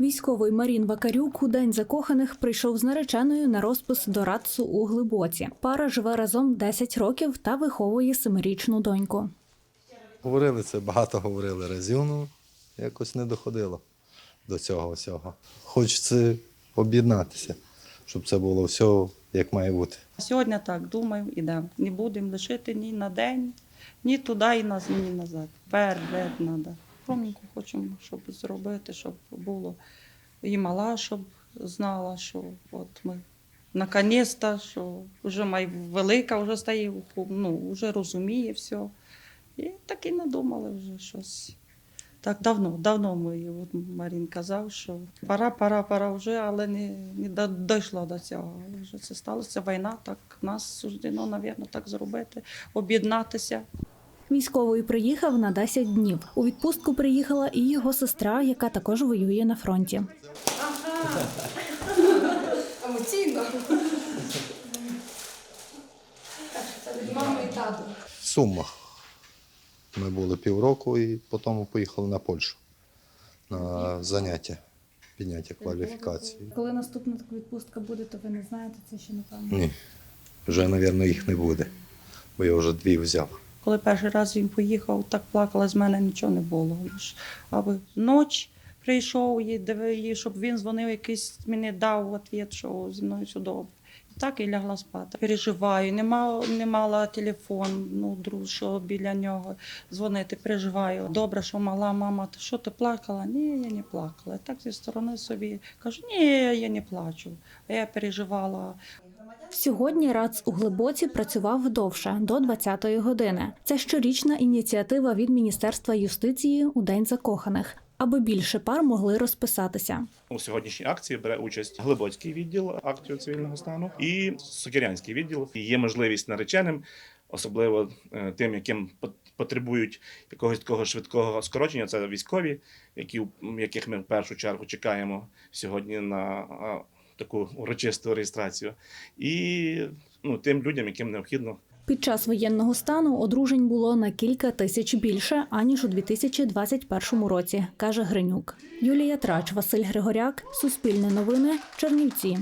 Військовий Марін Вакарюк у день закоханих прийшов з нареченою на розпис до Рацу у Глибоці. Пара живе разом 10 років та виховує семирічну доньку. Говорили це, багато говорили разів, ну якось не доходило до цього всього. Хочеться об'єднатися, щоб це було все як має бути. Сьогодні так думаю, ідемо. Не будемо лишити ні на день, ні туди, і ні назад. Вперед треба. Проміньку хочемо, щоб зробити, щоб було і мала, щоб знала, що от ми наконець-то, що вже май велика, вже стає, ну, вже розуміє все. І так і надумали вже щось. Так давно, давно ми, от Марін казав, що пора, пора, пора вже, але не, не дійшло до цього. Вже це сталося війна, так нас суждено, навірно, так зробити, об'єднатися. Військовий приїхав на 10 днів. У відпустку приїхала і його сестра, яка також воює на фронті. Емоційно. Це від мами і тату. В Сумах ми були півроку і потім поїхали на Польщу на заняття, підняття кваліфікації. Коли наступна така відпустка буде, то ви не знаєте це ще напевно. Ні, вже, мабуть, їх не буде, бо я вже дві взяв. Коли перший раз він поїхав, так плакала, з мене нічого не було. Аби ніч прийшов, і диви- і щоб він дзвонив, якийсь мені дав відповідь, що зі мною все добре. І так і лягла спати. Переживаю, не мала, не мала телефон, ну, друг, що біля нього дзвонити, переживаю. Добре, що мала мама, ти що ти плакала? Ні, я не плакала. Так зі сторони собі кажу, ні, я не плачу. А я переживала. Сьогодні РАЦ у Глибоці працював довше до 20-ї години. Це щорічна ініціатива від Міністерства юстиції у День закоханих, аби більше пар могли розписатися. У сьогоднішній акції бере участь Глибоцький відділ актів цивільного стану і Сокирянський відділ. І є можливість нареченим, особливо е, тим, яким пот- потребують якогось такого швидкого скорочення. Це військові, які яких ми в першу чергу чекаємо сьогодні на таку урочисту реєстрацію, і ну, тим людям, яким необхідно Під час воєнного стану одружень було на кілька тисяч більше аніж у 2021 році, каже Гринюк. Юлія Трач, Василь Григоряк, Суспільне новини, Чернівці.